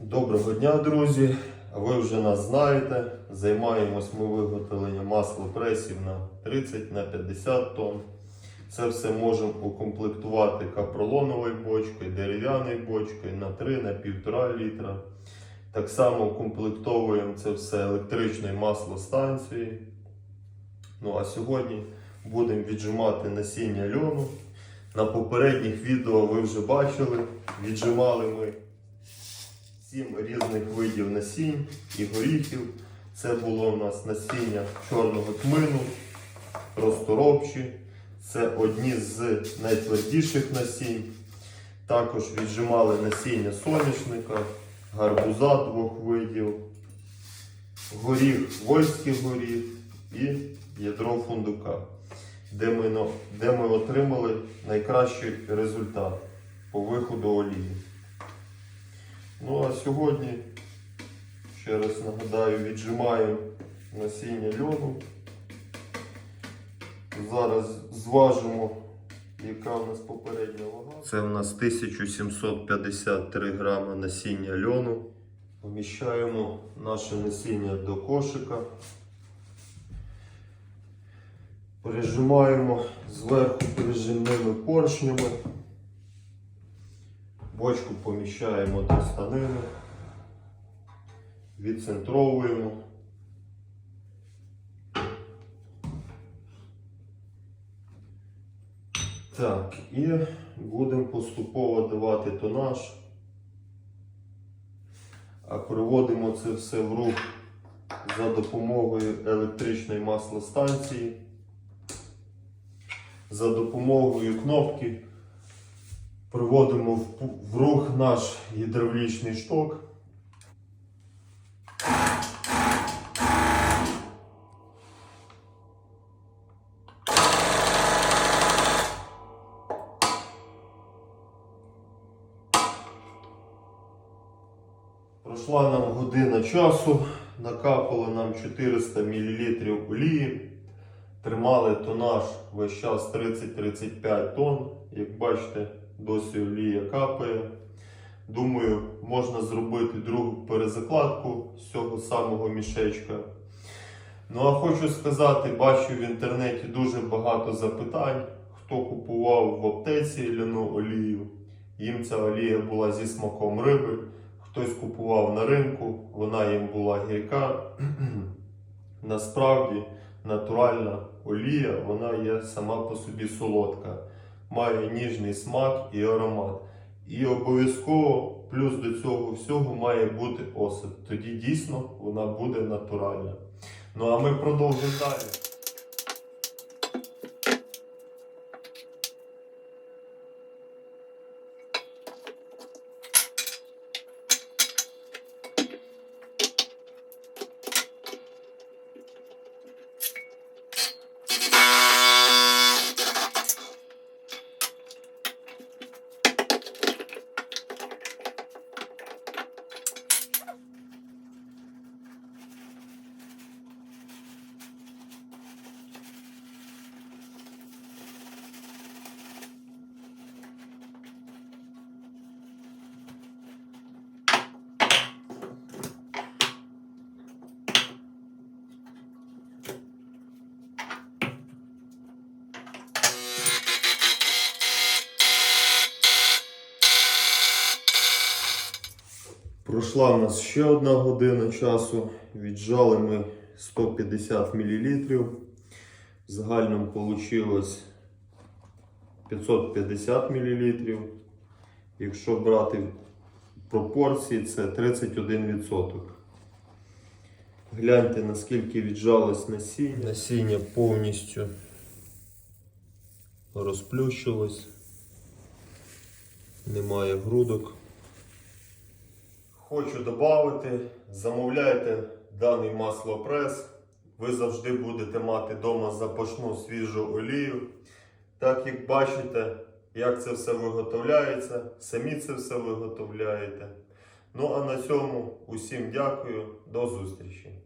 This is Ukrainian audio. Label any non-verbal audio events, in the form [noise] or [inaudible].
Доброго дня, друзі! Ви вже нас знаєте. Займаємось ми виготовленням маслопресів на 30 на 50 тонн. Це все можемо укомплектувати капролоновою бочкою, дерев'яною бочкою на 3 на 1,5 літра. Так само укомплектовуємо це все електричною маслостанцією. Ну а сьогодні будемо віджимати насіння льону. На попередніх відео ви вже бачили, віджимали ми сім різних видів насінь і горіхів. Це було у нас насіння чорного тмину, розторопші. Це одні з найтвердіших насінь. Також віджимали насіння соняшника, гарбуза двох видів, горіх, вольський горіх і ядро фундука, де ми, де ми отримали найкращий результат по виходу олії. Ну а сьогодні, ще раз нагадаю, віджимаємо насіння льону. Зараз зважимо, яка у нас попередня вага. Це у нас 1753 грами насіння льону. Поміщаємо наше насіння до кошика. Прижимаємо зверху прижимними поршнями. Бочку поміщаємо до станини, відцентровуємо. Так, і будемо поступово давати тонаж. А приводимо це все в рух за допомогою електричної маслостанції, за допомогою кнопки приводимо в, рух наш гідравлічний шток. Пройшла нам година часу, накапало нам 400 мл олії. Тримали тонаж весь час 30-35 тонн. Як бачите, досі олія капає. Думаю, можна зробити другу перезакладку з цього самого мішечка. Ну а хочу сказати, бачу в інтернеті дуже багато запитань, хто купував в аптеці ляну олію. Їм ця олія була зі смаком риби. Хтось купував на ринку, вона їм була гірка. [clears throat] Насправді натуральна олія, вона є сама по собі солодка, має ніжний смак і аромат. І обов'язково плюс до цього всього має бути осад. Тоді дійсно вона буде натуральна. Ну а ми продовжимо далі. Пройшла в нас ще одна година часу. Віджали ми 150 мл. В вийшло 550 мл. Якщо брати пропорції, це 31%. Гляньте, наскільки віджалось насіння. Насіння повністю розплющилось. Немає грудок. Хочу додати, замовляйте даний маслопрес. Ви завжди будете мати вдома запашну свіжу олію. Так як бачите, як це все виготовляється, самі це все виготовляєте. Ну а на цьому усім дякую, до зустрічі!